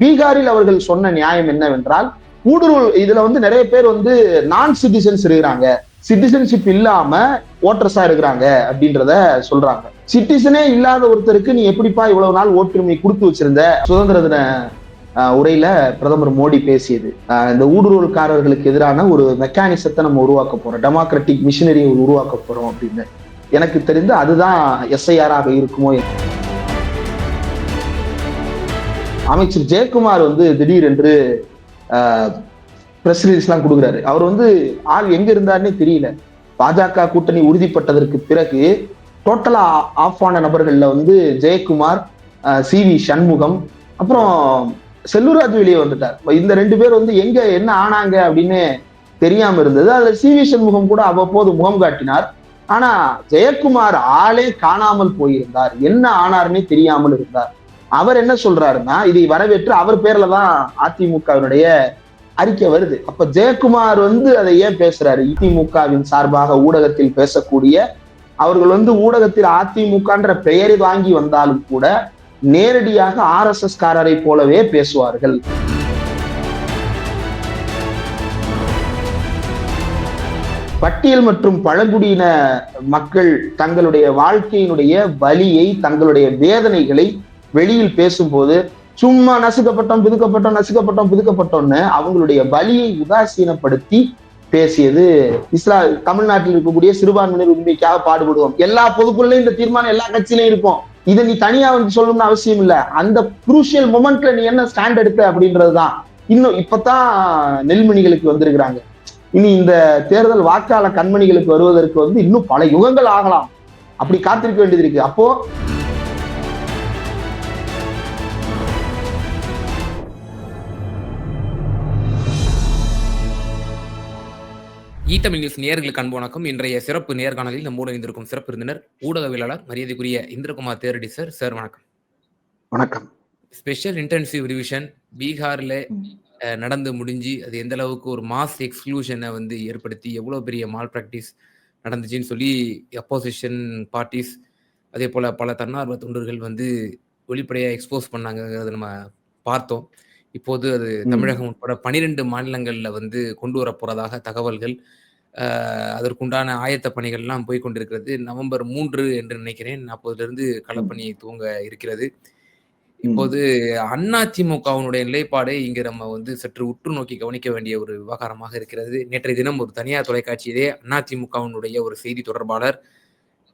பீகாரில் அவர்கள் சொன்ன நியாயம் என்னவென்றால் ஊடுருவல் இதுல வந்து நிறைய பேர் வந்து நான் சிட்டிசன்ஸ் இருக்கிறாங்க. சிட்டிசன்ஷிப் இல்லாம ஓட்டர்ஸா இருக்கிறாங்க அப்படின்றத சொல்றாங்க. சிட்டிசனே இல்லாத ஒருத்தருக்கு நீ எப்படிப்பா இவ்வளவு நாள் ஓட்டுரிமை கொடுத்து வச்சிருந்த? சுதந்திர தின உரையில பிரதமர் மோடி பேசியது. இந்த ஊடுருவல்காரர்களுக்கு எதிரான ஒரு மெக்கானிசத்தை நம்ம உருவாக்க போறோம். டெமோக்ராட்டிக் மிஷினரியை உருவாக்க போறோம் அப்படின்னு. எனக்கு தெரிந்து அதுதான் எஸ்ஐஆராக இருக்குமோ அமைச்சர் ஜெயக்குமார் வந்து திடீரென்று பிரஸ் ரிலீஸ் எல்லாம் கொடுக்குறாரு. அவர் வந்து ஆள் எங்க இருந்தாருன்னே தெரியல. பாஜக கூட்டணி உறுதிப்பட்டதற்கு பிறகு டோட்டலா ஆஃப் ஆன நபர்கள்ல வந்து ஜெயக்குமார் சி வி சண்முகம் அப்புறம் செல்லூராஜ் வெளியே வந்துட்டார். இந்த ரெண்டு பேர் வந்து எங்க என்ன ஆனாங்க அப்படின்னு தெரியாம இருந்தது. அதுல சி வி சண்முகம் கூட அவ்வப்போது முகம் காட்டினார். ஆனா ஜெயக்குமார் ஆளே காணாமல் போயிருந்தார். என்ன ஆனார்னே தெரியாமல் இருந்தார். அவர் என்ன சொல்றாருன்னா இதை வரவேற்று அவர் பேர்ல தான் அதிமுகவினுடைய அறிக்கை வருது. அப்ப ஜெயக்குமார் வந்து அதை ஏன் பேசுறாரு? அதிமுகவின் சார்பாக ஊடகத்தில் பேசக்கூடிய அவர்கள் வந்து ஊடகத்தில் அதிமுகன்ற பெயரை வாங்கி வந்தாலும் கூட நேரடியாக ஆர் எஸ் எஸ் காரரை போலவே பேசுவார்கள். பட்டியல் மற்றும் பழங்குடியின மக்கள் தங்களுடைய வாழ்க்கையினுடைய வலியை தங்களுடைய வேதனைகளை வெளியில் பேசும்போது சும்மா நசுக்கப்பட்டோம் பிதுக்கப்பட்டோம் நசுக்கப்பட்டோம் புதுக்கப்பட்டோன்னு அவங்களுடைய வலியை உதாசீனப்படுத்தி பேசியது இஸ்லா தமிழ்நாட்டில் இருக்கக்கூடிய சிறுபான்மையினர் உரிமைக்காக பாடுபடுவோம். எல்லா பொதுக்குள்ளேயும் இந்த தீர்மானம் எல்லா கட்சியிலையும் இருக்கும். இதை நீ தனியா வந்து சொல்லணும்னு அவசியம் இல்ல. அந்த குரூஷியல் மொமெண்ட்ல நீ என்ன ஸ்டாண்ட் எடுத்த அப்படின்றதுதான் இன்னும் இப்பதான் நெல்மணிகளுக்கு வந்திருக்கிறாங்க. இனி இந்த தேர்தல் வாக்காள கண்மணிகளுக்கு வருவதற்கு வந்து இன்னும் பல யுகங்கள் ஆகலாம். அப்படி காத்திருக்க வேண்டியது இருக்கு. அப்போ ஈ தமிழ் நியூஸ் நேயர்களுக்கு அன்பு வணக்கம். இன்றைய சிறப்பு நேர்காணலில் நம்மோடு இணைந்திருக்கும் சிறப்பு விருந்தினர் ஊடகவியலாளர் மரியாதைக்குரிய இந்திரகுமார் தேரடி சார். சார் வணக்கம். வணக்கம். ஸ்பெஷல் இன்டென்சிவ் ரிவிஷன் பீகார்ல நடந்து முடிஞ்சு அது எந்த அளவுக்கு ஒரு மாஸ் எக்ஸ்க்ளூஷனை வந்து ஏற்படுத்தி எவ்வளோ பெரிய மால் ப்ராக்டிஸ் நடந்துச்சுன்னு சொல்லி அப்போசிஷன் பார்ட்டிஸ் அதே போல பல தன்னார்வ தொண்டர்கள் வந்து வெளிப்படையாக எக்ஸ்போஸ் பண்ணாங்கிறத நம்ம பார்த்தோம். இப்போது அது. தமிழகம் உட்பட பனிரெண்டு மாநிலங்கள்ல வந்து கொண்டு வர போறதாக தகவல்கள் அதற்குண்டான ஆயத்த பணிகள்லாம் போய் கொண்டிருக்கிறது. நவம்பர் மூன்று என்று நினைக்கிறேன். அப்போதிலிருந்து களப்பணி துவங்க இருக்கிறது. இப்போது அதிமுகவினுடைய நிலைப்பாடை இங்கு நம்ம வந்து சற்று உற்று நோக்கி கவனிக்க வேண்டிய ஒரு விவகாரமாக இருக்கிறது. நேற்றைய தினம் ஒரு தனியார் தொலைக்காட்சியிலே அதிமுகவினுடைய ஒரு செய்தி தொடர்பாளர்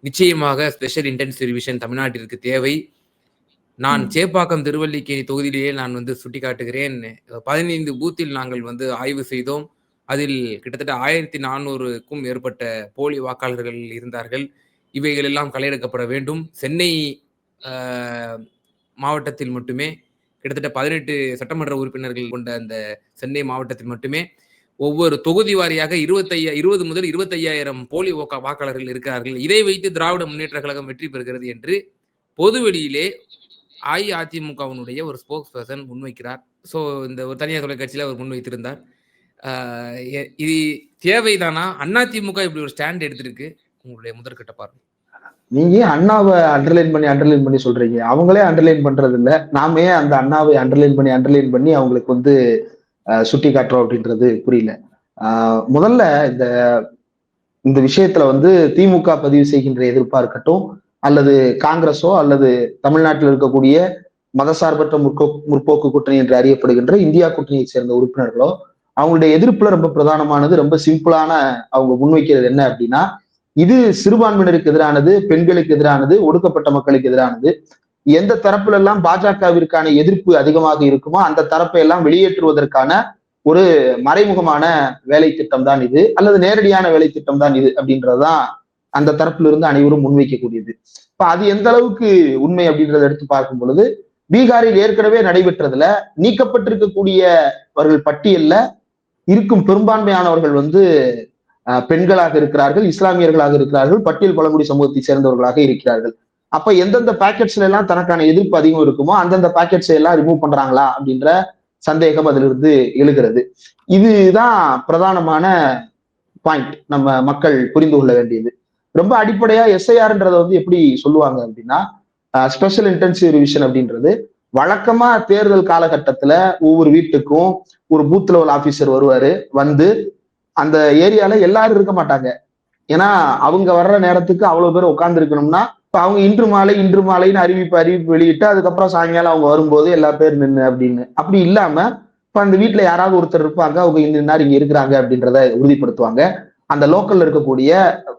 நிச்சயமாக ஸ்பெஷல் இன்டென்சிவ் ரிவிஷன் தமிழ்நாட்டிற்கு தேவை. நான். சேப்பாக்கம் திருவல்லிக்கேணி தொகுதியிலேயே நான் வந்து சுட்டிக்காட்டுகிறேன். பதினைந்து பூத்தில் நாங்கள் வந்து ஆய்வு செய்தோம். அதில் கிட்டத்தட்ட ஆயிரத்தி நானூறுக்கும் மேற்பட்ட போலி வாக்காளர்கள் இருந்தார்கள். இவைகள் எல்லாம் களையெடுக்கப்பட வேண்டும். சென்னை மாவட்டத்தில் மட்டுமே கிட்டத்தட்ட பதினெட்டு சட்டமன்ற உறுப்பினர்கள் கொண்ட அந்த சென்னை மாவட்டத்தில் மட்டுமே ஒவ்வொரு தொகுதி வாரியாக இருபத்தையா இருபது முதல் இருபத்தையாயிரம் போலி வாக்கா- வாக்காளர்கள் இருக்கிறார்கள். இதை வைத்து திராவிட முன்னேற்ற கழகம் வெற்றி பெறுகிறது என்று பொதுவெளியிலே அஇஅதிமுகவினுடைய ஒரு ஸ்போக்ஸ் பர்சன் முன்வைக்கிறார். ஸோ இந்த ஒரு தனியார் தொலைக்காட்சியில் அவர் முன்வைத்திருந்தார். இது தேவைதானா? அதிமுக இப்படி ஒரு ஸ்டாண்ட் எடுத்திருக்கு. உங்களுடைய முதற்கட்ட பார்வை. நீங்க அண்ணாவை அண்டர்லைன் பண்ணி அண்டர்லைன் பண்ணி சொல்றீங்க? அவங்களே அண்டர்லைன் பண்றது இல்ல நாம ஏன் அந்த அண்ணாவை அண்டர்லைன் பண்ணி அண்டர்லைன் பண்ணி அவங்களுக்கு வந்து சுட்டி காட்டுறோம் அப்படின்றது புரியல. முதல்ல இந்த இந்த விஷயத்துல வந்து திமுக பதிவு செய்கின்ற எதிர்ப்பா இருக்கட்டும் அல்லது காங்கிரஸோ அல்லது தமிழ்நாட்டில் இருக்கக்கூடிய மதசார்பற்ற முற்போ முற்போக்கு கூட்டணி என்று அறியப்படுகின்ற இந்தியா கூட்டணியை சேர்ந்த உறுப்பினர்களோ அவங்களுடைய எதிர்ப்புல ரொம்ப பிரதானமானது ரொம்ப சிம்பிளான அவங்க முன்வைக்கிறது என்ன அப்படின்னா இது சிறுபான்மையினருக்கு எதிரானது பெண்களுக்கு எதிரானது ஒடுக்கப்பட்ட மக்களுக்கு எதிரானது. எந்த தரப்புல எல்லாம் பாஜகவிற்கான எதிர்ப்பு அதிகமாக இருக்குமோ அந்த தரப்பை எல்லாம் வெளியேற்றுவதற்கான ஒரு மறைமுகமான வேலை திட்டம் தான் இது அல்லது நேரடியான வேலை திட்டம் தான் இது அப்படின்றதுதான் அந்த தரப்புல இருந்து அனைவரும் முன்வைக்கக்கூடியது. இப்ப அது எந்த அளவுக்கு உண்மை அப்படின்றத எடுத்து பார்க்கும் பொழுது பீகாரில் ஏற்கனவே நடைபெற்றதுல நீக்கப்பட்டிருக்கக்கூடியவர்கள் பட்டியல்ல இருக்கும் பெரும்பான்மையானவர்கள் வந்து பெண்களாக இருக்கிறார்கள் இஸ்லாமியர்களாக இருக்கிறார்கள் பட்டியல் பழங்குடி சமூகத்தை சேர்ந்தவர்களாக இருக்கிறார்கள். அப்ப எந்தெந்த பாக்கெட்ஸ்ல எல்லாம் தனக்கான எதிர்ப்பு அதிகம் இருக்குமோ அந்தந்த பாக்கெட்ஸ் எல்லாம் ரிமூவ் பண்றாங்களா அப்படின்ற சந்தேகம் அதிலிருந்து எழுகிறது. இதுதான் பிரதானமான பாயிண்ட் நம்ம மக்கள் புரிந்து கொள்ள வேண்டியது. ரொம்ப அடிப்படையா எஸ்ஐஆர்ன்றதை வந்து எப்படி சொல்லுவாங்க அப்படின்னா ஸ்பெஷல் இன்டென்சிவ் ரிவிஷன் அப்படின்றது. வழக்கமா தேர்தல் காலகட்டத்துல ஒவ்வொரு வீட்டுக்கும் ஒரு பூத் லெவல் ஆபீசர் வருவாரு வந்து அந்த ஏரியால எல்லாரும் இருக்க மாட்டாங்க. ஏன்னா அவங்க வர்ற நேரத்துக்கு அவ்வளவு பேர் உட்கார்ந்து இருக்கணும்னா இப்ப அவங்க இன்று மாலை இன்று மாலைன்னு அறிவிப்பு அறிவிப்பு வெளியிட்டு அதுக்கப்புறம் சாயங்காலம் அவங்க வரும்போது எல்லா பேர் நின்று அப்படின்னு. அப்படி இல்லாம இப்ப அந்த வீட்டுல யாராவது ஒருத்தர் இருப்பாங்க அவங்க இந்த நேரம் இங்க இருக்கிறாங்க அப்படின்றத உறுதிப்படுத்துவாங்க. அந்த லோக்கல்ல இருக்கக்கூடிய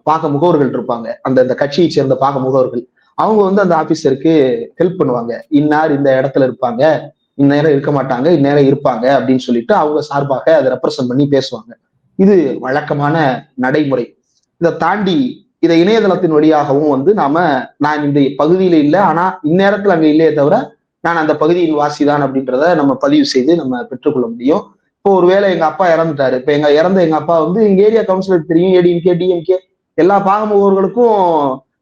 பாக முகவர்கள் இருப்பாங்க. அந்த இந்த கட்சியை சேர்ந்த பாக முகவர்கள். அவங்க வந்து அந்த ஆபீசருக்கு ஹெல்ப் பண்ணுவாங்க. இன்னார் இந்த இடத்துல இருப்பாங்க. இந்நேரம் இருக்க மாட்டாங்க. இந்நேரம் இருப்பாங்க அப்படின்னு சொல்லிட்டு அவங்க சார்பாக அதை ரெப்ரசன்ட் பண்ணி பேசுவாங்க. இது வழக்கமான நடைமுறை. இதை தாண்டி இதை இணையதளத்தின் வழியாகவும் வந்து நாம நான் இந்த பகுதியில இல்லை ஆனா இந்நேரத்துல அங்க இல்லையே தவிர நான் அந்த பகுதியின் வாசிதான் அப்படின்றத நம்ம பதிவு செய்து நம்ம பெற்றுக்கொள்ள முடியும். இப்போ ஒருவேளை எங்க அப்பா இறந்துட்டாரு. இப்ப எங்க இறந்த எங்க அப்பா வந்து எங்க ஏரியா கவுன்சிலர் தெரியும். ஏடிஎம்கே டிஎம்கே எல்லா பாகமுகவர்களுக்கும்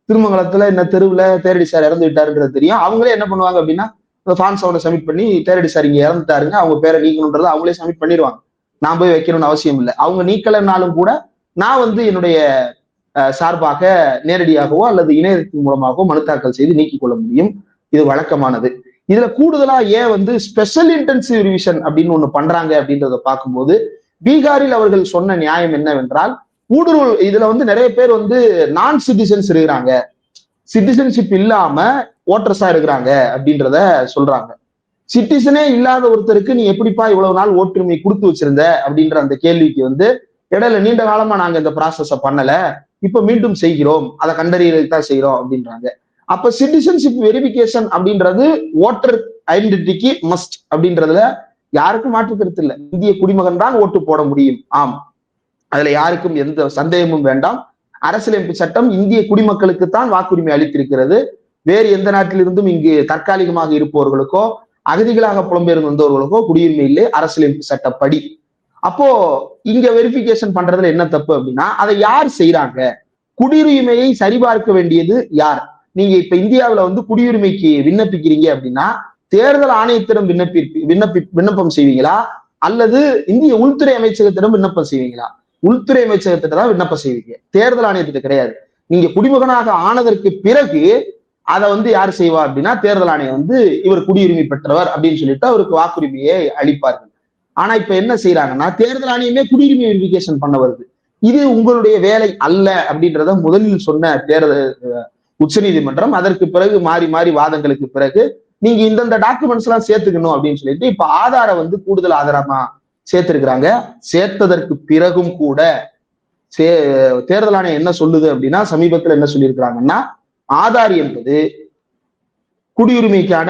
திருமங்கலத்துல இந்த தெருவுல தேரடி சார் இறந்து விட்டாருன்றது தெரியும். அவங்களே என்ன பண்ணுவாங்க அப்படின்னா ஃபான் சவுண்டை சப்மிட் பண்ணி தேரடி சார் இங்க இறந்துட்டாருங்க. அவங்க பேரை நீக்கணுன்றதை அவங்களே சப்மிட் பண்ணிடுவாங்க. நான் போய் வைக்கணும்னு அவசியம் இல்லை. அவங்க நீக்கலைன்னாலும் கூட நான் வந்து என்னுடைய சார்பாக நேரடியாகவோ அல்லது இணையத்தின் மூலமாகவோ மனு தாக்கல் செய்து நீக்கிக் கொள்ள முடியும். இது வழக்கமானது. இதுல கூடுதலா ஏன் வந்து ஸ்பெஷல் இன்டென்சிவ் ரிவிஷன் அப்படின்னு ஒண்ணு பண்றாங்க அப்படின்றத பார்க்கும்போது பீகாரில் அவர்கள் சொன்ன நியாயம் என்னவென்றால் ஊடுருவல் இதுல வந்து நிறைய பேர் வந்து நான் சிட்டிசன்ஸ் இருக்கிறாங்க. சிட்டிசன்ஷிப் இல்லாம ஓட்டர்ஸா இருக்கிறாங்க அப்படின்றத சொல்றாங்க. சிட்டிசனே இல்லாத ஒருத்தருக்கு நீ எப்படிப்பா இவ்வளவு நாள் ஓட்டுரிமை கொடுத்து வச்சிருந்த அப்படின்ற அந்த கேள்விக்கு வந்து இடையில நீண்ட காலமா நாங்க இந்த ப்ராசஸ பண்ணல இப்ப மீண்டும் செய்கிறோம் அதை கண்டறியதான் தான் செய்யறோம் அப்படின்றாங்க. அப்ப சிட்டிசன்ஷிப் வெரிபிகேஷன் அப்படின்றது ஓட்டர் ஐடென்டிட்டிக்கு மஸ்ட் அப்படின்றதுல யாருக்கும் மாற்று கருத்து இல்லை. இந்திய குடிமகன் தான் ஓட்டு போட முடியும். ஆம். அதுல யாருக்கும் எந்த சந்தேகமும் வேண்டாம். அரசியலமைப்பு சட்டம் இந்திய குடிமக்களுக்கு தான் வாக்குரிமை அளித்திருக்கிறது. வேறு எந்த நாட்டிலிருந்தும் இங்கு தற்காலிகமாக இருப்பவர்களுக்கோ அகதிகளாக புலம்பெயர்ந்து வந்தவர்களுக்கோ குடியுரிமை இல்லை. அரசியலமைப்பு சட்டப்படி. அப்போ இங்க வெரிபிகேஷன் பண்றதுல என்ன தப்பு அப்படின்னா அதை யார் செய்யறாங்க குடியுரிமையை சரிபார்க்க வேண்டியது யார்? நீங்க இப்ப இந்தியாவில வந்து குடியுரிமைக்கு விண்ணப்பிக்கிறீங்க அப்படின்னா தேர்தல் ஆணையத்திடம் விண்ணப்பி விண்ணப்பி விண்ணப்பம் செய்வீங்களா? அல்லது இந்திய உள்துறை அமைச்சகத்திடம் விண்ணப்பம் செய்வீங்களா? உள்துறை அமைச்சகத்திட்ட தான் விண்ணப்பம் செய்வீங்க. தேர்தல் ஆணையத்திட்ட கிடையாது. நீங்க குடிமகனாக ஆனதற்கு பிறகு அதை வந்து யார் செய்வா அப்படின்னா தேர்தல் ஆணையம் வந்து இவர் குடியுரிமை பெற்றவர் அப்படின்னு சொல்லிட்டு அவருக்கு வாக்குரிமையை அளிப்பார்கள். ஆனா இப்ப என்ன செய்யறாங்கன்னா தேர்தல் ஆணையமே குடியுரிமை வெரிபிகேஷன் பண்ண வருது. இது உங்களுடைய வேலை அல்ல அப்படின்றத முதலில் சொன்ன தேர்தல் உச்சநீதிமன்றம் அதற்கு பிறகு மாறி மாறி வாதங்களுக்கு பிறகு நீங்க இந்தந்த டாக்குமெண்ட்ஸ் எல்லாம் சேர்த்துக்கணும் அப்படின்னு சொல்லிட்டு இப்ப ஆதார வந்து கூடுதல் ஆதாரமா சேர்த்திருக்கிறாங்க. சேர்த்ததற்கு பிறகும் கூட சே தேர்தல் ஆணையம் என்ன சொல்லுது அப்படின்னா சமீபத்துல என்ன சொல்லியிருக்கிறாங்கன்னா ஆதார் என்பது குடியுரிமைக்கான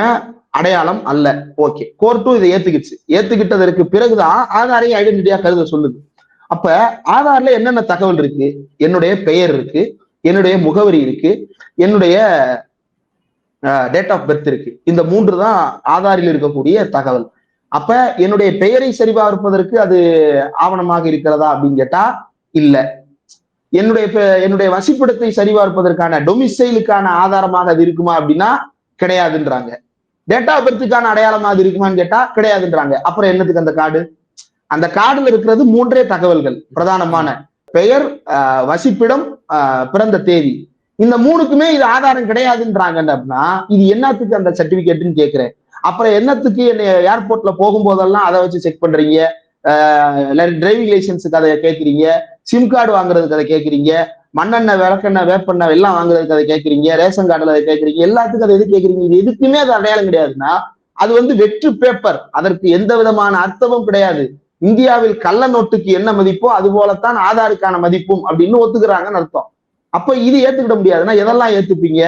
அடையாளம் அல்ல. ஓகே கோர்ட்டும் இதை ஏத்துக்கிச்சு. ஏத்துக்கிட்டதற்கு பிறகுதான் ஆதாரையும் ஐடென்டிட்டியா கருத சொல்லுது. அப்ப ஆதார்ல என்னென்ன தகவல் இருக்கு? என்னுடைய பெயர் இருக்கு. என்னுடைய முகவரி இருக்கு. என்னுடைய டேட் ஆஃப் பர்த் இருக்கு. இந்த மூன்று தான் ஆதாரில் இருக்கக்கூடிய தகவல். அப்ப என்னுடைய பெயரை சரிபார்ப்பதற்கு அது ஆவணமாக இருக்கிறதா அப்படின்னு கேட்டா இல்ல. என்னுடைய என்னுடைய வசிப்பிடத்தை சரிபார்ப்பதற்கான டொமிசைலுக்கான ஆதாரமாக அது இருக்குமா அப்படின்னா கிடையாதுன்றாங்க. டேட் ஆஃப் பர்த்துக்கான அடையாளமா அது இருக்குமான்னு கேட்டா கிடையாதுன்றாங்க. அப்புறம் என்னத்துக்கு அந்த கார்டு? அந்த கார்டுல இருக்கிறது மூன்றே தகவல்கள். பிரதானமான பெயர் வசிப்பிடம் பிறந்த தேதி. இந்த மூணுக்குமே இது ஆதாரம் கிடையாதுன்றாங்க அப்படின்னா இது என்னத்துக்கு அந்த சர்டிபிகேட்னு கேட்கிறேன் அப்புறம் என்னத்துக்கு என்னை ஏர்போர்ட்ல போகும்போதெல்லாம் அதை வச்சு செக் பண்றீங்க? டிரைவிங் லைசன்ஸுக்கு அதை கேட்குறீங்க சிம் கார்டு வாங்குறதுக்கு அதை கேட்குறீங்க மண்ணெண்ணெய் விளக்கெண்ணெய் வேப்பெண்ணெய் எல்லாம் வாங்குறதுக்கு அதை கேட்குறீங்க ரேஷன் கார்டுல அதை கேட்குறீங்க எல்லாத்துக்கும் அதை எது கேட்குறீங்க இது எதுக்குமே அது அடையாளம் கிடையாதுன்னா அது வந்து வெற்று பேப்பர் அதற்கு எந்த விதமான அர்த்தமும் கிடையாது. இந்தியாவில் கள்ள நோட்டுக்கு என்ன மதிப்போ அது போலத்தான் ஆதாருக்கான மதிப்பும் அப்படின்னு ஒத்துக்கிறாங்கன்னு அர்த்தம். அப்ப இது ஏத்துக்கிட முடியாதுன்னா எதெல்லாம் ஏத்துப்பீங்க?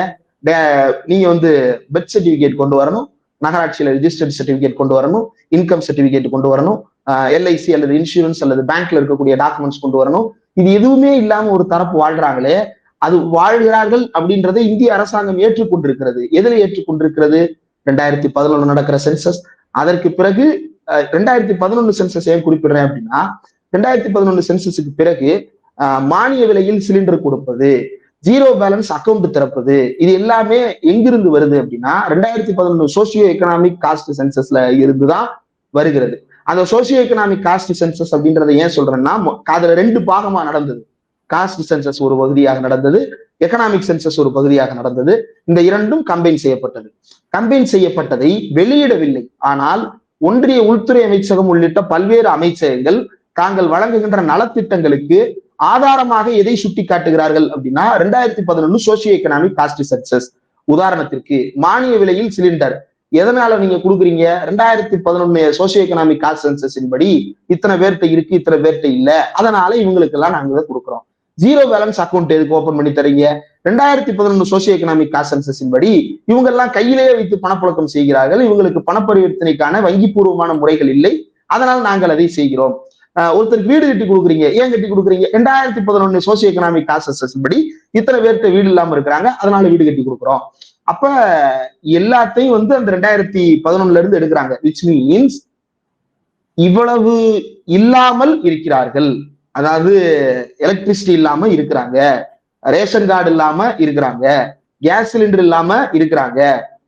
நீங்க வந்து பெர்த் சர்டிபிகேட் கொண்டு வரணும் நகராட்சியில ரிஜிஸ்டர்ட் சர்டிபிகேட் கொண்டு வரணும் இன்கம் சர்டிபிகேட் கொண்டு வரணும் எல்ஐசி அல்லது இன்சூரன்ஸ் அல்லது பேங்க்ல இருக்கக்கூடிய டாக்குமெண்ட்ஸ் கொண்டு வரணும். இது எதுவுமே இல்லாம ஒரு தரப்பு வாழ்றாங்களே அது வாழ்கிறார்கள் அப்படின்றத இந்திய அரசாங்கம் ஏற்றுக்கொண்டிருக்கிறது. எதில் ஏற்றுக்கொண்டிருக்கிறது? ரெண்டாயிரத்தி பதினொன்று நடக்கிற சென்சஸ் அதற்கு பிறகு ரெண்டாயிரத்தி பதினொன்று சென்சஸ் ஏன் குறிப்பிடுறேன் அப்படின்னா ரெண்டாயிரத்தி பதினொன்று சென்சஸுக்கு பிறகு மானிய விலையில் சிலிண்டர் கொடுப்பது ஜீரோ பேலன்ஸ் அக்கௌண்ட் திறப்பது இது எல்லாமே எங்கிருந்து வருது அப்படின்னா ரெண்டாயிரத்தி பதினொன்று சோசியோ எக்கனாமிக் காஸ்ட் சென்சஸ்ல இருந்துதான் வருகிறது. அந்த சோசியோ எக்கனாமிக் காஸ்ட் சென்சஸ் அப்படின்றத ஏன் சொல்றேன்னா அதுல ரெண்டு பாகமா நடந்தது. காஸ்ட் சென்சஸ் ஒரு பகுதியாக நடந்தது எக்கனாமிக் சென்சஸ் ஒரு பகுதியாக நடந்தது இந்த இரண்டும் கம்பைன் செய்யப்பட்டது. கம்பைன் செய்யப்பட்டதை வெளியிடவில்லை. ஆனால் ஒன்றிய உள்துறை அமைச்சகம் உள்ளிட்ட பல்வேறு அமைச்சகங்கள் தாங்கள் வழங்குகின்ற நலத்திட்டங்களுக்கு ஆதாரமாக எதை சுட்டி காட்டுகிறார்கள் அப்படின்னா ரெண்டாயிரத்தி பதினொன்னு சோசியோ எக்கனாமிக் காஸ்ட் சக்சஸ் உதாரணத்திற்கு மானிய விலையில் சிலிண்டர் எதனால நீங்க கொடுக்குறீங்க? ரெண்டாயிரத்தி பதினொன்னு சோசியோ எக்கனாமிக் காஸ்ட் சென்சஸின் படி இத்தனை பேர்கிட்ட இருக்கு இத்தனை பேர்கிட்ட இல்ல. அதனால இவங்களுக்கு எல்லாம் நாங்க கொடுக்குறோம். ஜீரோ பேலன்ஸ் அக்கௌண்ட் எதுக்கு ஓபன் பண்ணி தரீங்க? ரெண்டாயிரத்தி பதினொன்று சோசியோ எக்கனாமிக் காசன்சஸின் படி இவங்க எல்லாம் கையிலேயே வைத்து பணப்புழக்கம் செய்கிறார்கள். இவங்களுக்கு பணப்பரிவர்த்தனைக்கான வங்கி பூர்வமான முறைகள் இல்லை. அதனால் நாங்கள் அதை செய்கிறோம். ஒருத்தருக்கு வீடு கட்டி கொடுக்குறீங்க ஏன் கட்டி கொடுக்குறீங்க? ரெண்டாயிரத்தி பதினொன்னு சோசியோ எக்கனாமிக் காசஸ் படி இத்தனை பேர்கிட்ட வீடு இல்லாம இருக்கிறாங்க அதனால வீடு கட்டி கொடுக்குறோம். அப்ப எல்லாத்தையும் வந்து அந்த ரெண்டாயிரத்தி பதினொன்னுல இருந்து எடுக்கிறாங்க. விச் மீன்ஸ் இவ்வளவு இல்லாமல் இருக்கிறார்கள். அதாவது எலக்ட்ரிசிட்டி இல்லாம இருக்கிறாங்க. ரேஷன் கார்டு இல்லாம இருக்கிறாங்க. கேஸ் சிலிண்டர் இல்லாம இருக்கிறாங்க.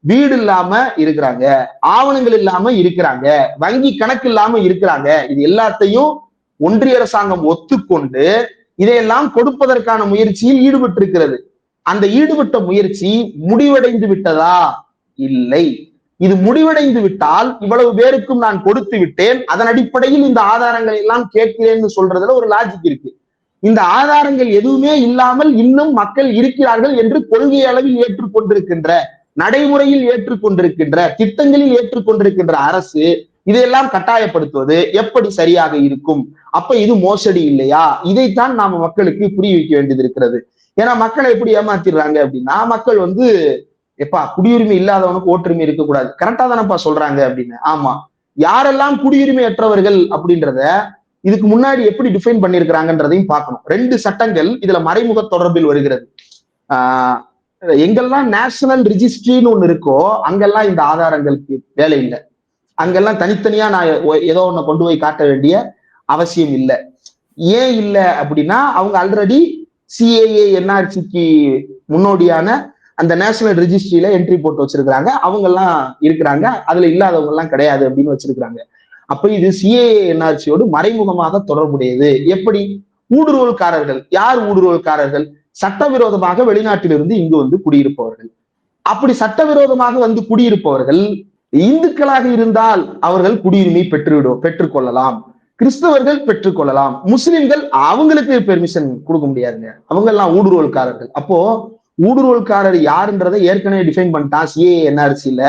வீடு இல்லாம இருக்கிறாங்க ஆவணங்கள் இல்லாம இருக்கிறாங்க வங்கி கணக்கு இல்லாம இருக்கிறாங்க. இது எல்லாத்தையும் ஒன்றிய அரசாங்கம் ஒத்துக்கொண்டு இதையெல்லாம் கொடுப்பதற்கான முயற்சியில் ஈடுபட்டிருக்கிறது. அந்த ஈடுபட்ட முயற்சி முடிவடைந்து விட்டதா? இல்லை. இது முடிவடைந்து விட்டால் இவ்வளவு பேருக்கும் நான் கொடுத்து விட்டேன். அதன் அடிப்படையில் இந்த ஆதாரங்களை எல்லாம் கேட்கிறேன்னு சொல்றதுல ஒரு லாஜிக் இருக்கு. இந்த ஆதாரங்கள் எதுவுமே இல்லாமல் இன்னும் மக்கள் இருக்கிறார்கள் என்று கொள்கை அளவில் ஏற்றுக்கொண்டிருக்கின்ற நடைமுறையில் ஏற்றுக்கொண்டிருக்கின்ற திட்டங்களில் ஏற்றுக்கொண்டிருக்கின்ற அரசு இதையெல்லாம் கட்டாயப்படுத்துவது எப்படி சரியாக இருக்கும்? அப்ப இது மோசடி இல்லையா? இதைத்தான் நாம மக்களுக்கு புரிய வைக்க வேண்டியது இருக்கிறது ஏன்னா மக்களை எப்படி ஏமாத்திடுறாங்க அப்படின்னா மக்கள் வந்து எப்பா குடியுரிமை இல்லாதவனுக்கு ஓட்டுரிமை இருக்கக்கூடாது. கரெக்டா தானப்பா சொல்றாங்க அப்படின்னு. ஆமா. யாரெல்லாம் குடியுரிமை அற்றவர்கள் அப்படின்றத இதுக்கு முன்னாடி எப்படி டிஃபைன் பண்ணிருக்கிறாங்கன்றதையும் பார்க்கணும். ரெண்டு சட்டங்கள் இதுல மறைமுக தொடர்பில் வருகிறது. ஆஹ் எங்கெல்லாம் நேஷனல் ரிஜிஸ்ட்ரின்னு ஒண்ணு இருக்கோ அங்கெல்லாம் இந்த ஆதாரங்களுக்கு வேலை இல்லை. அங்கெல்லாம் தனித்தனியா நான் ஏதோ ஒண்ணு கொண்டு போய் காட்ட வேண்டிய அவசியம் இல்லை. ஏன் இல்லை அப்படின்னா அவங்க ஆல்ரெடி சிஏஏ என்ஆர்சிக்கு முன்னோடியான அந்த நேஷனல் ரிஜிஸ்ட்ரியில என்ட்ரி போட்டு வச்சிருக்கிறாங்க. அவங்க எல்லாம் இருக்கிறாங்க. அதுல இல்லாதவங்க எல்லாம் கிடையாது அப்படின்னு வச்சிருக்கிறாங்க. அப்ப இது சிஏஏ என்ஆர்சியோடு மறைமுகமாக தொடர்புடையது. எப்படி? ஊடுருவல்காரர்கள். யார் ஊடுருவல்காரர்கள்? சட்டவிரோதமாக வெளிநாட்டிலிருந்து இங்கு வந்து குடியிருப்பவர்கள். அப்படி சட்டவிரோதமாக வந்து குடியிருப்பவர்கள் இந்துக்களாக இருந்தால் அவர்கள் குடியுரிமை பெற்றுவிடும் பெற்றுக்கொள்ளலாம். கிறிஸ்தவர்கள் பெற்றுக்கொள்ளலாம். முஸ்லிம்கள் அவங்களுக்கு பெர்மிஷன் கொடுக்க முடியாதுங்க. அவங்க எல்லாம் ஊடுருவல்காரர்கள். அப்போ ஊடுருவல்காரர் யாருன்றதை ஏற்கனவே டிஃபைன் பண்ணிட்டான் சிஏ என்ஆர்சியில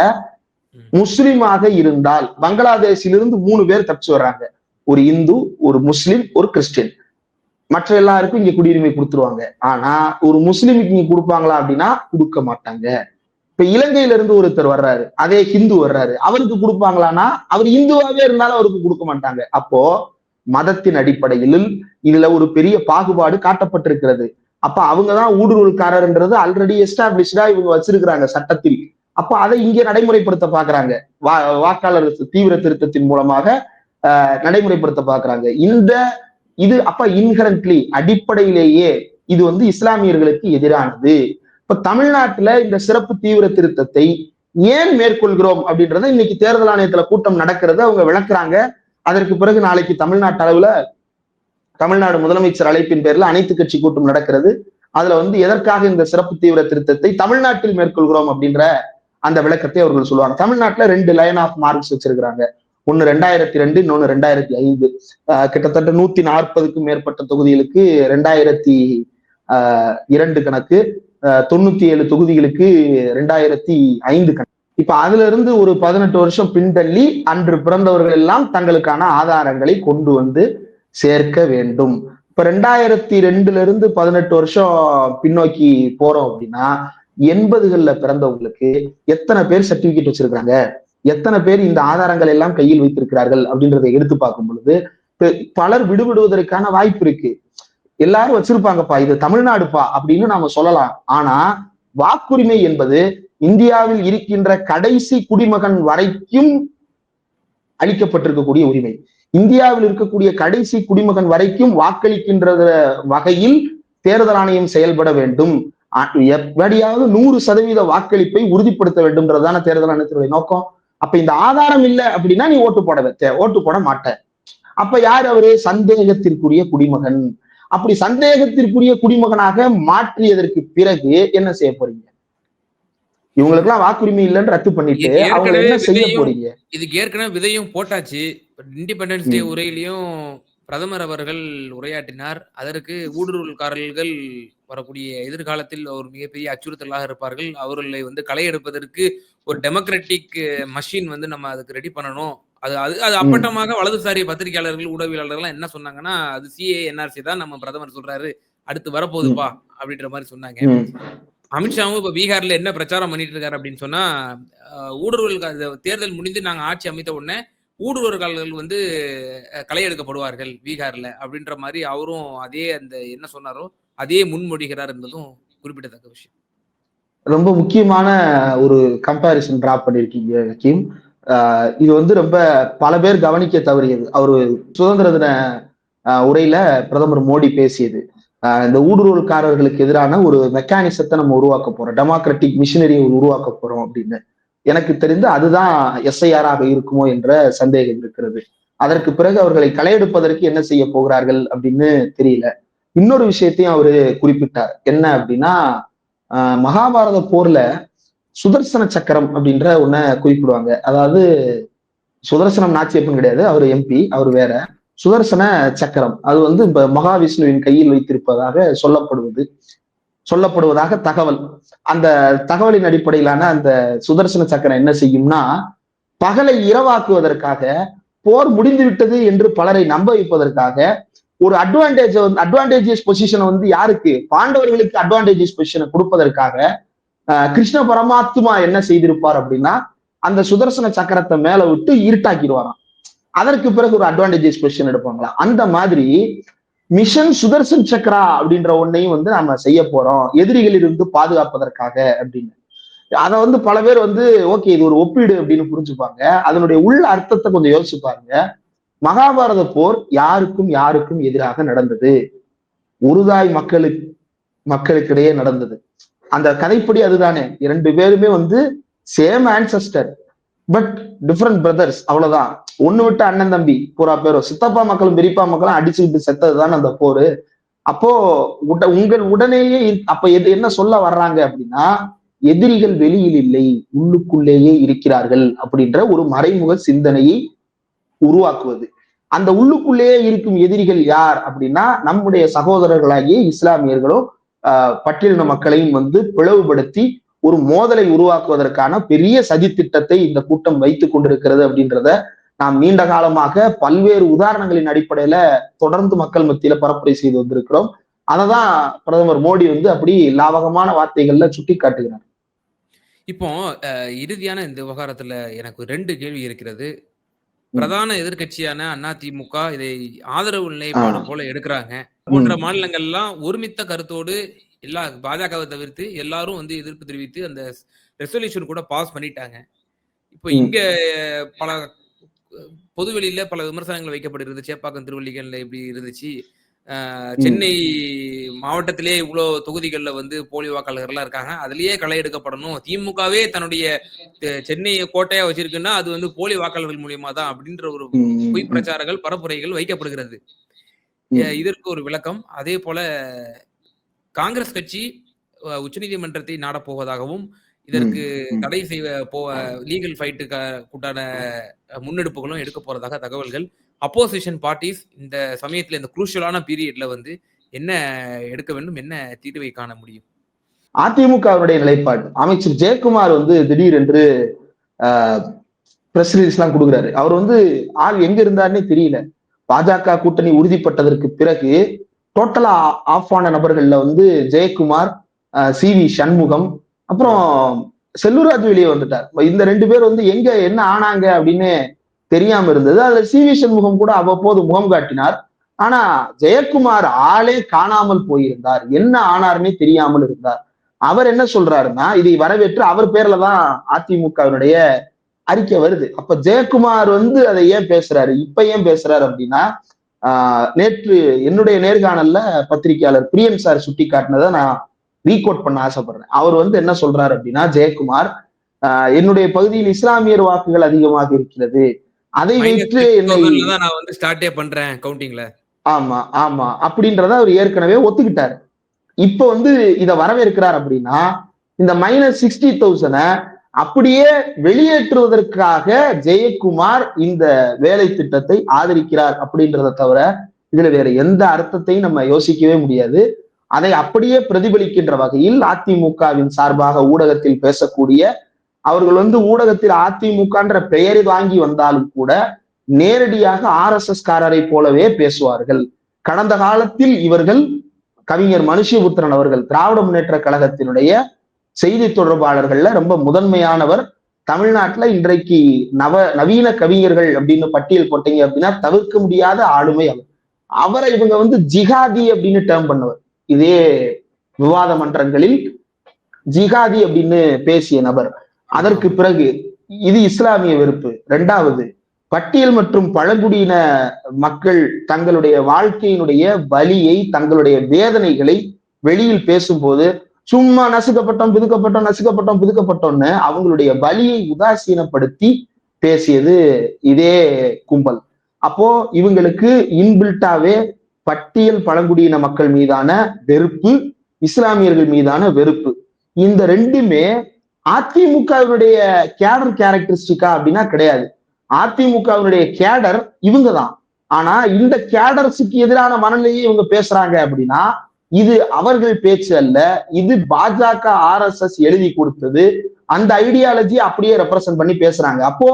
முஸ்லிமாக இருந்தால் பங்களாதேஷிலிருந்து மூணு பேர் தப்பிச்சு வர்றாங்க. ஒரு இந்து ஒரு முஸ்லிம் ஒரு கிறிஸ்டின். மற்ற எல்லாருக்கும் இங்க குடியுரிமை கொடுத்துருவாங்க. ஆனா ஒரு முஸ்லிமுக்கு இங்க கொடுப்பாங்களா அப்படின்னா கொடுக்க மாட்டாங்க. இப்ப இலங்கையில இருந்து ஒருத்தர் வர்றாரு. அதே ஹிந்து வர்றாரு. அவருக்கு கொடுப்பாங்களான்னா அவர் இந்துவாவே இருந்தாலும் அவருக்கு கொடுக்க மாட்டாங்க. அப்போ மதத்தின் அடிப்படையில் இதுல ஒரு பெரிய பாகுபாடு காட்டப்பட்டிருக்கிறது. அப்ப அவங்கதான் ஊடுருவல்காரர்ன்றது ஆல்ரெடி எஸ்டாப்ளிஷ்டா இவங்க வச்சிருக்கிறாங்க சட்டத்தில். அப்ப அதை இங்கே நடைமுறைப்படுத்த பாக்குறாங்க. வா வாக்காளர் தீவிர திருத்தத்தின் மூலமாக நடைமுறைப்படுத்த பாக்குறாங்க. இந்த இது அப்ப இன்ஹரண்ட்லி அடிப்படையிலேயே இது வந்து இஸ்லாமியர்களுக்கு எதிரானது. இப்ப தமிழ்நாட்டுல இந்த சிறப்பு தீவிர திருத்தத்தை ஏன் மேற்கொள்கிறோம் அப்படின்றத இன்னைக்கு தேர்தல் ஆணையத்துல கூட்டம் நடக்கிறது அவங்க விளக்குறாங்க. அதற்கு பிறகு நாளைக்கு தமிழ்நாட்டு அளவுல தமிழ்நாடு முதலமைச்சர் அழைப்பின் பேர்ல அனைத்து கட்சி கூட்டம் நடக்கிறது. அதுல வந்து எதற்காக இந்த சிறப்பு தீவிர திருத்தத்தை தமிழ்நாட்டில் மேற்கொள்கிறோம் அப்படின்ற அந்த விளக்கத்தை அவர்கள் சொல்லுவாங்க. தமிழ்நாட்டுல ரெண்டு லைன் ஆஃப் மார்க்ஸ் வச்சிருக்கிறாங்க. ஒன்னு ரெண்டாயிரத்தி ரெண்டு இன்னொன்னு ரெண்டாயிரத்தி ஐந்து. கிட்டத்தட்ட நூத்தி நாற்பதுக்கும் மேற்பட்ட தொகுதிகளுக்கு ரெண்டாயிரத்தி ஆஹ் இரண்டு கணக்கு தொண்ணூத்தி ஏழு தொகுதிகளுக்கு ரெண்டாயிரத்தி ஐந்து கணக்கு. இப்ப அதுல இருந்து ஒரு பதினெட்டு வருஷம் பின்தள்ளி அன்று பிறந்தவர்கள் எல்லாம் தங்களுக்கான ஆதாரங்களை கொண்டு வந்து சேர்க்க வேண்டும். இப்ப ரெண்டாயிரத்தி ரெண்டுல இருந்து பதினெட்டு வருஷம் பின்னோக்கி போறோம் அப்படின்னா எண்பதுகள்ல பிறந்தவங்களுக்கு எத்தனை பேர் சர்டிபிகேட் வச்சிருக்காங்க எத்தனை பேர் இந்த ஆதாரங்கள் எல்லாம் கையில் வைத்திருக்கிறார்கள் அப்படின்றத எடுத்து பார்க்கும் பொழுது பலர் விடுபடுவதற்கான வாய்ப்பு இருக்கு. எல்லாரும் வச்சிருப்பாங்கப்பா இது தமிழ்நாடுப்பா அப்படின்னு நாம சொல்லலாம். ஆனா வாக்குரிமை என்பது இந்தியாவில் இருக்கின்ற கடைசி குடிமகன் வரைக்கும் அளிக்கப்பட்டிருக்கக்கூடிய உரிமை. இந்தியாவில் இருக்கக்கூடிய கடைசி குடிமகன் வரைக்கும் வாக்களிக்கின்ற வகையில் தேர்தல் ஆணையம் செயல்பட வேண்டும். எப்படியாவது நூறு சதவீத வாக்களிப்பை உறுதிப்படுத்த வேண்டும்ன்றதான தேர்தல் ஆணையத்தினுடைய நோக்கம்? அப்ப இந்த ஆதாரம் இல்லை அப்படின்னா நீ ஓட்டு போட ஓட்டு போட மாட்ட. அப்ப யார் அவரு? சந்தேகத்திற்குரிய குடிமகன். அப்படி சந்தேகத்திற்குரிய குடிமகனாக மாற்றியதற்கு பிறகு என்ன செய்ய போறீங்க? இவங்களுக்கு எல்லாம் வாக்குரிமை இல்லைன்னு ரத்து பண்ணிட்டு அவங்க என்ன செய்ய போறீங்க? இதுக்கு ஏற்கனவே விதையும் போட்டாச்சு. Independence day. உரையிலையும் பிரதமர் அவர்கள் உரையாற்றினார். அதற்கு ஊடுருவல்காரர்கள் வரக்கூடிய எதிர்காலத்தில் ஒரு மிகப்பெரிய அச்சுறுத்தலாக இருப்பார்கள். அவர்களை வந்து களை எடுப்பதற்கு ஒரு டெமோக்ராட்டிக் மஷின் வந்து நம்ம அதுக்கு ரெடி பண்ணணும். அது அது அது. அப்பட்டமாக வலதுசாரி பத்திரிகையாளர்கள் ஊடகவியலாளர்கள் என்ன சொன்னாங்கன்னா அது சிஏ என்ஆர்சி தான் நம்ம பிரதமர் சொல்றாரு. அடுத்து வரப்போகுதுப்பா அப்படின்ற மாதிரி சொன்னாங்க. அமித்ஷாவும் இப்ப பீகார்ல என்ன பிரச்சாரம் பண்ணிட்டு இருக்காரு அப்படின்னு சொன்னா ஊடுருவல் தேர்தல் முடிந்து நாங்க ஆட்சி அமைத்த உடனே ஊடுருவல்காரர்கள் வந்து களை எடுக்கப்படுவார்கள் பீகார்ல அப்படின்ற மாதிரி அவரும் அதே அந்த என்ன சொன்னாரோ அதே முன்மொழிகிறார் என்பதும் குறிப்பிடத்தக்க விஷயம். ரொம்ப முக்கியமான ஒரு கம்பேரிசன் டிராப் பண்ணியிருக்கீங்க ஹக்கீம். இது வந்து ரொம்ப பல பேர் கவனிக்க தவறியது. அவர் சுதந்திர தின உரையில பிரதமர் மோடி பேசியது. இந்த ஊடுருவல்காரர்களுக்கு எதிரான ஒரு மெக்கானிசத்தை நம்ம உருவாக்க போறோம். டெமோக்ராட்டிக் மிஷினரியை உருவாக்க போறோம் அப்படின்னு. எனக்கு தெரிந்து அதுதான் எஸ்ஐஆராக இருக்குமோ என்ற சந்தேகம் இருக்கிறது. அதற்கு பிறகு அவர்களை களையெடுப்பதற்கு என்ன செய்ய போகிறார்கள் அப்படின்னு தெரியல. இன்னொரு விஷயத்தையும் அவரு குறிப்பிட்டார். என்ன அப்படின்னா மகாபாரத போர்ல சுதர்சன சக்கரம் அப்படின்ற ஒன்ன குறிப்பிடுவாங்க. அதாவது சுதர்சனம் நாச்சியப்பன் கிடையாது அவர் எம்பி அவர் வேற. சுதர்சன சக்கரம் அது வந்து இப்ப மகாவிஷ்ணுவின் கையில் வைத்திருப்பதாக சொல்லப்படுவது சொல்லப்படுவதாக தகவல். அந்த தகவலின் அடிப்படையிலான அந்த சுதர்சன சக்கரம் என்ன செய்யும்னா பகலை இரவாக்குவதற்காக போர் முடிந்து விட்டது என்று பலரை நம்ப வைப்பதற்காக ஒரு அட்வான்டேஜ் வந்து அட்வான்டேஜஸ் பொசிஷனை வந்து யாருக்கு? பாண்டவர்களுக்கு அட்வான்டேஜஸ் பொசிஷனை கொடுப்பதற்காக ஆஹ் கிருஷ்ண பரமாத்மா என்ன செய்திருப்பார் அப்படின்னா அந்த சுதர்சன சக்கரத்தை மேல விட்டு இருட்டாக்கிடுவாராம். அதற்கு பிறகு ஒரு அட்வான்டேஜஸ் பொசிஷன் எடுப்பாங்களா அந்த மாதிரி மிஷன் சுதர்சன் சக்கரா அப்படின்ற ஒன்னையும் வந்து நாம செய்ய போறோம். எதிரிகளிலிருந்து பாதுகாப்பதற்காக அப்படின்னு. அதை வந்து பல பேர் வந்து ஓகே இது ஒரு ஒப்பீடு அப்படின்னு புரிஞ்சுப்பாங்க. அதனுடைய உள்ள அர்த்தத்தை கொஞ்சம் யோசிச்சு பாருங்க. மகாபாரத போர் யாருக்கும் யாருக்கும் எதிராக நடந்தது. உருதாய் மக்களுக்கு மக்களுக்கிடையே நடந்தது. அந்த கதைப்படி அதுதானே. இரண்டு பேருமே வந்து same ancestor but different brothers அவ்வளவுதான். ஒண்ணு விட்டு அண்ணன் தம்பி பூரா பேரும். சித்தப்பா மக்களும் பெரியப்பா மக்களும் அடிச்சுக்கிட்டு செத்ததுதான் அந்த போரு. அப்போ உட உங்கள் உடனேயே அப்ப எது என்ன சொல்ல வர்றாங்க அப்படின்னா எதிரிகள் வெளியில் இல்லை உள்ளுக்குள்ளேயே இருக்கிறார்கள் அப்படின்ற ஒரு மறைமுக சிந்தனையை உருவாக்குவது. அந்த உள்ளுக்குள்ளேயே இருக்கும் எதிரிகள் யார் அப்படின்னா நம்முடைய சகோதரர்களாகிய இஸ்லாமியர்களும் பட்டியலின மக்களையும் வந்து பிளவுபடுத்தி ஒரு மோதலை உருவாக்குவதற்கான பெரிய சதி திட்டத்தை இந்த கூட்டம் வைத்துக் கொண்டிருக்கிறது அப்படின்றத நாம் நீண்ட காலமாக பல்வேறு உதாரணங்களின் அடிப்படையில தொடர்ந்து மக்கள் மத்தியில பரப்புரை செய்து வந்திருக்கிறோம். அததான் பிரதமர் மோடி வந்து அப்படி லாபகமான வார்த்தைகள்ல சுட்டி காட்டுகிறார் இப்போ இறுதியான இந்த விவகாரத்துல எனக்கு ரெண்டு கேள்வி இருக்கிறது. பிரதான எதிர்க்கட்சியான அதிமுக இதை ஆதரவு நிலைப்பாடு. போல எடுக்கிறாங்க. போன்ற மாநிலங்கள்லாம் ஒருமித்த கருத்தோடு எல்லா பாஜகவை தவிர்த்து எல்லாரும் வந்து எதிர்ப்பு தெரிவித்து அந்த ரெசல்யூஷன் கூட பாஸ் பண்ணிட்டாங்க இப்போ. இங்க பல பொதுவெளியில பல விமர்சனங்கள் வைக்கப்படுகிறது சேப்பாக்கம் திருவள்ளிக்கல்ல இப்படி இருந்துச்சு. சென்னை மாவட்டத்திலே இவ்வளோ தொகுதிகளில் வந்து போலி வாக்காளர்கள்லாம் இருக்காங்க. அதுலயே களை எடுக்கப்படணும். திமுகவே தன்னுடைய அஹ், சென்னையை கோட்டையா வச்சிருக்குன்னா அது வந்து போலி வாக்காளர்கள் மூலியமா தான் அப்படின்ற ஒரு பொய் பிரச்சாரங்கள் பரப்புரைகள் வைக்கப்படுகிறது. இதற்கு ஒரு விளக்கம். அதே போல காங்கிரஸ் கட்சி உச்சநீதிமன்றத்தை நாடப் போவதாகவும் இதற்கு. தடை செய்வ போ லீகல் ஃபைட்டுக்கு கூட்டான அஹ், முன்னெடுப்புகளும் எடுக்க போறதாக தகவல்கள் அப்போசிஷன் பார்ட்டிஸ் இந்த சமயத்தில் இந்த குரூஷியலான பீரியட்ல வந்து என்ன எடுக்க வேண்டும் என்ன தீர்வை காண முடியும்? அதிமுகவுடைய நிலைப்பாடு. அமைச்சர் ஜெயக்குமார் வந்து திடீரென்று பிரஸ் ரிலீஸ் எல்லாம் கொடுக்குறாரு. அவர் வந்து ஆள் எங்க இருந்தாருன்னே தெரியல. பாஜக கூட்டணி உறுதிப்பட்டதற்கு பிறகு டோட்டலா ஆஃப் ஆன நபர்கள்ல வந்து ஜெயக்குமார் சி வி சண்முகம் அப்புறம் செல்லூராஜ் வெளியே வந்துட்டார். இந்த ரெண்டு பேர் வந்து எங்க என்ன ஆனாங்க அப்படின்னு தெரியாம இருந்தது. அதுல சி வி சண்முகம் கூட அவ்வப்போது முகம் காட்டினார். ஆனா ஜெயக்குமார் ஆளே காணாமல் போயிருந்தார். என்ன ஆனார்னே தெரியாமல் இருந்தார். அவர் என்ன சொல்றாருன்னா இதை வரவேற்று அவர் பேர்ல தான் அதிமுகவினுடைய அறிக்கை வருது. அப்ப ஜெயக்குமார் வந்து அதை ஏன் பேசுறாரு? இப்ப ஏன் பேசுறாரு அப்படின்னா ஆஹ் நேற்று என்னுடைய நேர்காணல்ல பத்திரிகையாளர் பிரியன் சார் சுட்டி காட்டினதை நான் ரீகோட் பண்ண ஆசைப்படுறேன். அவர் வந்து என்ன சொல்றாரு அப்படின்னா ஜெயக்குமார் ஆஹ் என்னுடைய பகுதியில் இஸ்லாமியர் வாக்குகள் அதிகமாக இருக்கிறது. அதை வைத்து நான் வந்து ஸ்டார்ட்டே பண்றேன் கவுண்டிங்ல ஆமா ஆமா. அப்படின்றத அவர் ஏற்கனவே ஒத்துக்கிட்டாரு. இப்ப வந்து இத வரவேற்கிறார் அப்படின்னா இந்த மைனஸ் சிக்ஸ்டி தௌசண்ட அப்படியே வெளியேற்றுவதற்காக ஜெயக்குமார் இந்த வேலை திட்டத்தை ஆதரிக்கிறார் அப்படின்றத தவிர இதுல வேற எந்த அர்த்தத்தையும் நம்ம யோசிக்கவே முடியாது. அதை அப்படியே பிரதிபலிக்கின்ற வகையில் அதிமுகவின் சார்பாக ஊடகத்தில் பேசக்கூடிய அவர்கள் வந்து ஊடகத்தில் அதிமுகன்ற பெயரை வாங்கி வந்தாலும் கூட நேரடியாக ஆர் எஸ் எஸ் காரரை போலவே பேசுவார்கள். கடந்த காலத்தில் இவர்கள் கவிஞர் மனுஷபுத்திரன் அவர்கள் திராவிட முன்னேற்ற கழகத்தினுடைய செய்தி தொடர்பாளர்கள்ல ரொம்ப முதன்மையானவர். தமிழ்நாட்டுல இன்றைக்கு நவ நவீன கவிஞர்கள் அப்படின்னு பட்டியல் போட்டீங்க அப்படின்னா தவிர்க்க முடியாத ஆளுமை அவர். அவரை இவங்க வந்து ஜிகாதி அப்படின்னு டேர்ம் பண்ணவர். இதே விவாத மன்றங்களில் ஜிகாதி அப்படின்னு பேசிய நபர். அதற்கு பிறகு இது இஸ்லாமிய வெறுப்பு. இரண்டாவது பட்டியல் மற்றும் பழங்குடியின மக்கள் தங்களுடைய வாழ்க்கையினுடைய வலியை தங்களுடைய வேதனைகளை வெளியில் பேசும்போது சும்மா நசுக்கப்பட்டோம் பிதுக்கப்பட்டோம் நசுக்கப்பட்டோம் பிதுக்கப்பட்டோம்னு அவங்களுடைய வலியை உதாசீனப்படுத்தி பேசியது இதே கும்பல். அப்போ இவங்களுக்கு இன்பில்ட்டாவே பட்டியல் பழங்குடியின மக்கள் மீதான வெறுப்பு இஸ்லாமியர்கள் மீதான வெறுப்பு. இந்த ரெண்டுமே அதிமுகவினுடைய கேடர் கேரக்டரிஸ்டிக்கா அப்படின்னா கிடையாது. அதிமுகவினுடைய கேடர் இவங்க தான் ஆனா இந்த கேடர்ஸுக்கு எதிரான மனநிலையை இவங்க பேசுறாங்க அப்படின்னா இது அவர்கள் பேச்சு அல்ல இது பாஜக ஆர் எஸ் எஸ் எழுதி கொடுத்தது. அந்த ஐடியாலஜி அப்படியே ரெப்ரசன்ட் பண்ணி பேசுறாங்க. அப்போ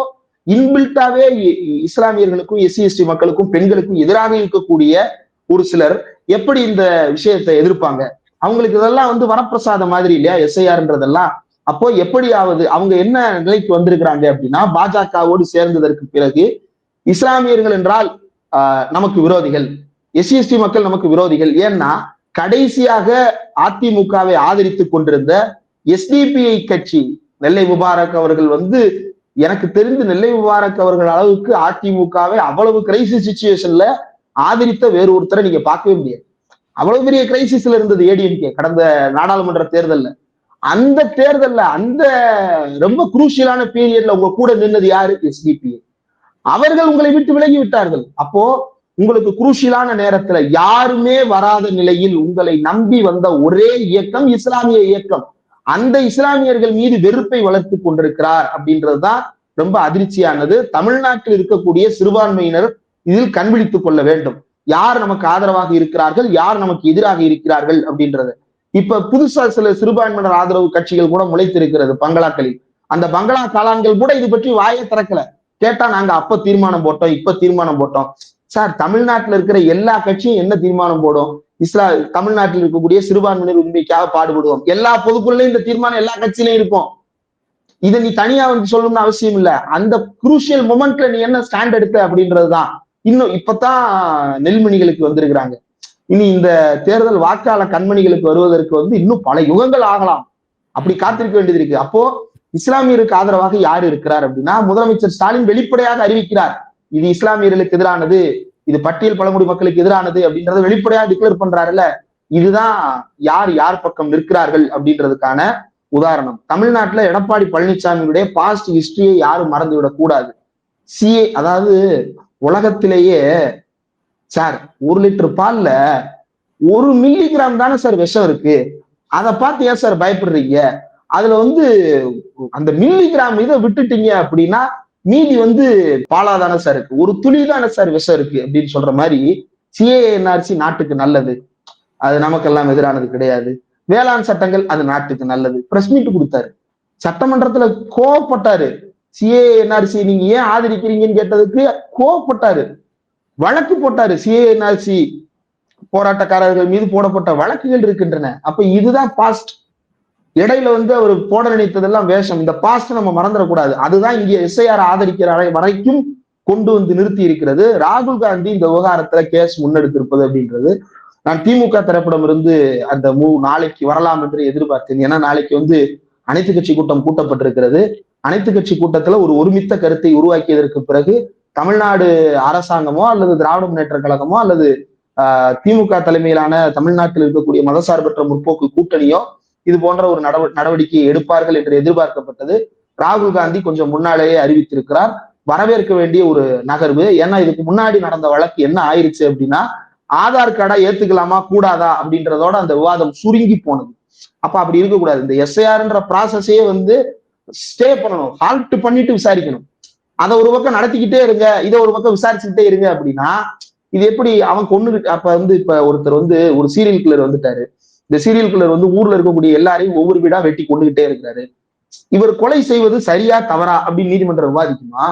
இன்பில்ட்டாவே இஸ்லாமியர்களுக்கும் எஸ்சி எஸ்டி மக்களுக்கும் பெண்களுக்கும் எதிராக இருக்கக்கூடிய ஒரு சிலர் எப்படி இந்த விஷயத்தை எதிர்ப்பாங்க? அவங்களுக்கு இதெல்லாம் வந்து வரப்பிரசாதம் மாதிரி இல்லையா? எஸ்ஐஆர்ன்றதெல்லாம் அப்போ எப்படியாவது அவங்க என்ன நிலைக்கு வந்திருக்கிறாங்க அப்படின்னா பாஜகவோடு சேர்ந்ததற்கு பிறகு இஸ்லாமியர்கள் என்றால் நமக்கு விரோதிகள். எஸ்சி எஸ்டி மக்கள் நமக்கு விரோதிகள். ஏன்னா கடைசியாக அதிமுகவை ஆதரித்து கொண்டிருந்த எஸ்டிபிஐ கட்சி நெல்லை முபாரக் அவர்கள் வந்து எனக்கு தெரிந்து நெல்லை முபாரக் அவர்கள் அளவுக்கு அதிமுகவை அவ்வளவு கிரைசிஸ் சுச்சுவேஷன்ல ஆதரித்த வேறு ஒருத்தரை நீங்க பார்க்கவே முடியாது. அவ்வளவு பெரிய கிரைசிஸ்ல இருந்தது ஏடிஎம்கே கடந்த நாடாளுமன்ற தேர்தல்ல. அந்த தேர்தல்ல அந்த ரொம்ப குரூஷியலான பீரியட்ல உங்க கூட நின்னது யாரு? எஸ்டிபி அவர்கள் உங்களை விட்டு விலகி விட்டார்கள். அப்போ உங்களுக்கு குரூஷியலான நேரத்துல யாருமே வராத நிலையில் உங்களை நம்பி வந்த ஒரே இயக்கம் இஸ்லாமிய இயக்கம். அந்த இஸ்லாமியர்கள் மீது வெறுப்பை வளர்த்து கொண்டிருக்கிறார் அப்படின்றதுதான் ரொம்ப அதிர்ச்சியானது. தமிழ்நாட்டில் இருக்கக்கூடிய சிறுபான்மையினர் இதில் கண்விழித்துக் கொள்ள வேண்டும். யார் நமக்கு ஆதரவாக இருக்கிறார்கள்? யார் நமக்கு எதிராக இருக்கிறார்கள் அப்படின்றது. இப்ப புதுசா சில சிறுபான்மையினர் ஆதரவு கட்சிகள் கூட முளைத்திருக்கிறது பங்களாக்களில். அந்த பங்களா காலான்கள் கூட இது பற்றி வாயை திறக்கல. கேட்டா நாங்க அப்ப தீர்மானம் போட்டோம் இப்ப தீர்மானம் போட்டோம். சார் தமிழ்நாட்டுல இருக்கிற எல்லா கட்சியும் என்ன தீர்மானம் போடும்? இஸ்லா தமிழ்நாட்டில் இருக்கக்கூடிய சிறுபான்மையினர் உண்மைக்காக பாடுபடுவோம். எல்லா பொதுக்குள்ளயும் இந்த தீர்மானம் எல்லா கட்சியிலையும் இருக்கும். இதை நீ தனியா வந்து சொல்லணும்னு அவசியம் இல்ல. அந்த குரூஷியல் மொமெண்ட்ல நீ என்ன ஸ்டாண்ட் எடுத்த அப்படின்றதுதான். இன்னும் இப்பதான் நெல்மணிகளுக்கு வந்திருக்கிறாங்க. இனி இந்த தேர்தல் வாக்காள கண்மணிகளுக்கு வருவதற்கு வந்து இன்னும் பல யுகங்கள் ஆகலாம். அப்படி காத்திருக்க வேண்டியது இருக்கு. அப்போ இஸ்லாமியருக்கு ஆதரவாக யார் இருக்கிறார் அப்படின்னா முதலமைச்சர் ஸ்டாலின் வெளிப்படையாக அறிவிக்கிறார். இது இஸ்லாமியர்களுக்கு எதிரானது இது பட்டியல் பழங்குடி மக்களுக்கு எதிரானது அப்படின்றத வெளிப்படையாக டிக்ளேர் பண்றாருல்ல. இதுதான் யார் யார் பக்கம் நிற்கிறார்கள் அப்படின்றதுக்கான உதாரணம். தமிழ்நாட்டுல எடப்பாடி பழனிசாமியுடைய பாஸ்ட் ஹிஸ்டரியை யாரும் மறந்துவிடக் கூடாது சிஏ அதாவது உலகத்திலேயே சார் ஒரு லிட்டர் பால்ல ஒரு மில்லிகிராம் தானே சார் விஷம் இருக்கு? அதை பார்த்து ஏன் சார் பயப்படுறீங்க? அதுல வந்து அந்த மில்லிகிராம் இதை விட்டுட்டீங்க அப்படின்னா மீதி வந்து பாலா தானே சார் இருக்கு. ஒரு துளி தானே சார் விஷம் இருக்கு அப்படின்னு சொல்ற மாதிரி சிஏஎன்ஆர்சி நாட்டுக்கு நல்லது. அது நமக்கெல்லாம் எதிரானது கிடையாது. வேளாண் சட்டங்கள் அது நாட்டுக்கு நல்லது. பிரஸ் மீட் கொடுத்தாரு. சட்டமன்றத்துல கோவப்பட்டாரு. சிஏஎன்ஆர்சி நீங்க ஏன் ஆதரிக்கிறீங்கன்னு கேட்டதுக்கு கோவப்பட்டாரு. வழக்கு போட்டாரு சிஏஎன்ஆர்சி போராட்டக்காரர்கள் மீது போடப்பட்ட வழக்குகள் இருக்கின்றன. அப்ப இதுதான் பாஸ்ட் இடையில வந்து அவர் போட நினைத்ததெல்லாம் வேஷம். இந்த பாஸ்ட் நம்ம மறந்துடக்கூடாது அதுதான் இங்க எஸ்ஐஆர் ஆதரிக்கிற வரைக்கும் கொண்டு வந்து நிறுத்தி இருக்கிறது. ராகுல் காந்தி இந்த விவகாரத்துல கேஸ் முன்னெடுத்திருப்பது அப்படின்றது. நான் திமுக தரப்பிடம் இருந்து அந்த மூ நாளைக்கு வரலாம் என்று எதிர்பார்த்தேன். ஏன்னா நாளைக்கு வந்து அனைத்து கட்சி கூட்டம் கூட்டப்பட்டிருக்கிறது. அனைத்து கட்சி கூட்டத்துல ஒரு ஒருமித்த கருத்தை உருவாக்கியதற்கு பிறகு தமிழ்நாடு அரசாங்கமோ அல்லது திராவிட முன்னேற்ற கழகமோ அல்லது திமுக தலைமையிலான தமிழ்நாட்டில் இருக்கக்கூடிய மதசார்பற்ற முற்போக்கு கூட்டணியோ இது போன்ற ஒரு நடவடிக்கை எடுப்பார்கள் என்று எதிர்பார்க்கப்பட்டது. ராகுல் காந்தி கொஞ்சம் முன்னாலேயே அறிவித்திருக்கிறார். வரவேற்க வேண்டிய ஒரு நகர்வு. ஏன்னா இதுக்கு முன்னாடி நடந்த வழக்கு என்ன ஆயிருச்சு அப்படின்னா ஆதார் கார்டா ஏத்துக்கலாமா கூடாதா அப்படின்றதோட அந்த விவாதம் சுருங்கி போனது. அப்ப அப்படி இருக்கக்கூடாது. இந்த எஸ்ஐஆர்ன்ற ப்ராசஸே வந்து ஸ்டே பண்ணணும். ஹால்ட் பண்ணிட்டு விசாரிக்கணும். அதை ஒரு பக்கம் நடத்திக்கிட்டே இருங்க இதை ஒரு பக்கம் விசாரிச்சுக்கிட்டே இருங்க அப்படின்னா இது எப்படி அவன் கொண்டு அப்ப வந்து இப்ப ஒருத்தர் வந்து ஒரு சீரியல் கில்லர் வந்துட்டாரு. இந்த சீரியல் கில்லர் வந்து ஊர்ல இருக்கக்கூடிய எல்லாரையும் ஒவ்வொரு வீடா வெட்டி கொண்டுகிட்டே இருக்கிறாரு. இவர் கொலை செய்வது சரியா தவறா அப்படின்னு நீதிமன்றம் விவாதிக்குமா?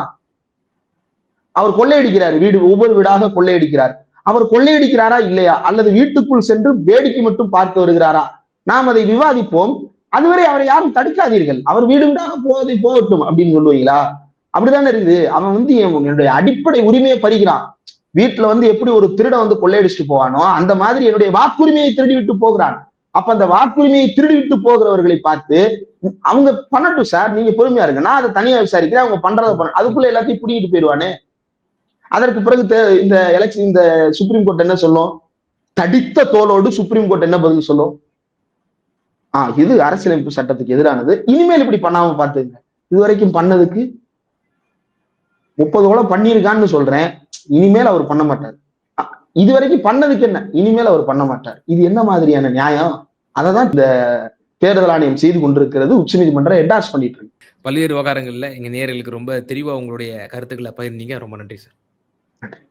அவர் கொள்ளையடிக்கிறார் வீடு ஒவ்வொரு வீடாக கொள்ளையடிக்கிறார். அவர் கொள்ளையடிக்கிறாரா இல்லையா? அல்லது வீட்டுக்குள் சென்று வேடிக்கை மட்டும் பார்த்து வருகிறாரா? நாம் அதை விவாதிப்போம். அதுவரை அவரை யாரும் தடுக்காதீர்கள். அவர் வீடு வீடாக போவதை போகட்டும் அப்படின்னு சொல்லுவீங்களா? அப்படிதானே இருக்குது? அவன் வந்து என்னுடைய அடிப்படை உரிமையை பறிக்கிறான். வீட்டுல வந்து எப்படி ஒரு திருடன் வந்து கொள்ளையடிச்சுட்டு போவானோ அந்த மாதிரி என்னுடைய வாக்குரிமையை திருடி விட்டு போகிறான். அப்ப அந்த வாக்குரிமையை திருடி விட்டு போகிறவர்களை பார்த்து அவங்க பண்ணட்டும் சார் நீங்க பொறுமையா இருங்க. நான் அதை தனியா விசாரிக்கிறேன் அவங்க பண்றதை பண்ண அதுக்குள்ள எல்லாத்தையும் பிடிக்கிட்டு போயிடுவானே. அதற்கு பிறகு இந்த எலெக்ஷன் இந்த சுப்ரீம் கோர்ட் என்ன சொல்லும்? தடித்த தோலோடு சுப்ரீம் கோர்ட் என்ன பதில் சொல்லும்? ஆஹ் இது அரசியலமைப்பு சட்டத்துக்கு எதிரானது. இனிமேல் இப்படி பண்ணாம பாத்துங்க இது வரைக்கும் பண்ணதுக்கு முப்பது கோலம் பண்ணியிருக்கான்னு சொல்றேன். இனிமேல் அவர் பண்ண மாட்டார். இது வரைக்கும் பண்ணதுக்கு என்ன? இனிமேல் அவர் பண்ண மாட்டார். இது என்ன மாதிரியான நியாயம்? அதை தான் இந்த தேர்தல் ஆணையம் செய்து கொண்டிருக்கிறது. உச்சநீதிமன்றம் என்டார்ஸ் பண்ணிட்டு இருக்கு. பல்வேறு விவகாரங்கள்ல எங்க நேயர்களுக்கு ரொம்ப தெளிவா உங்களுடைய கருத்துக்களை பகிர்ந்தீங்க. ரொம்ப நன்றி சார். நன்றி.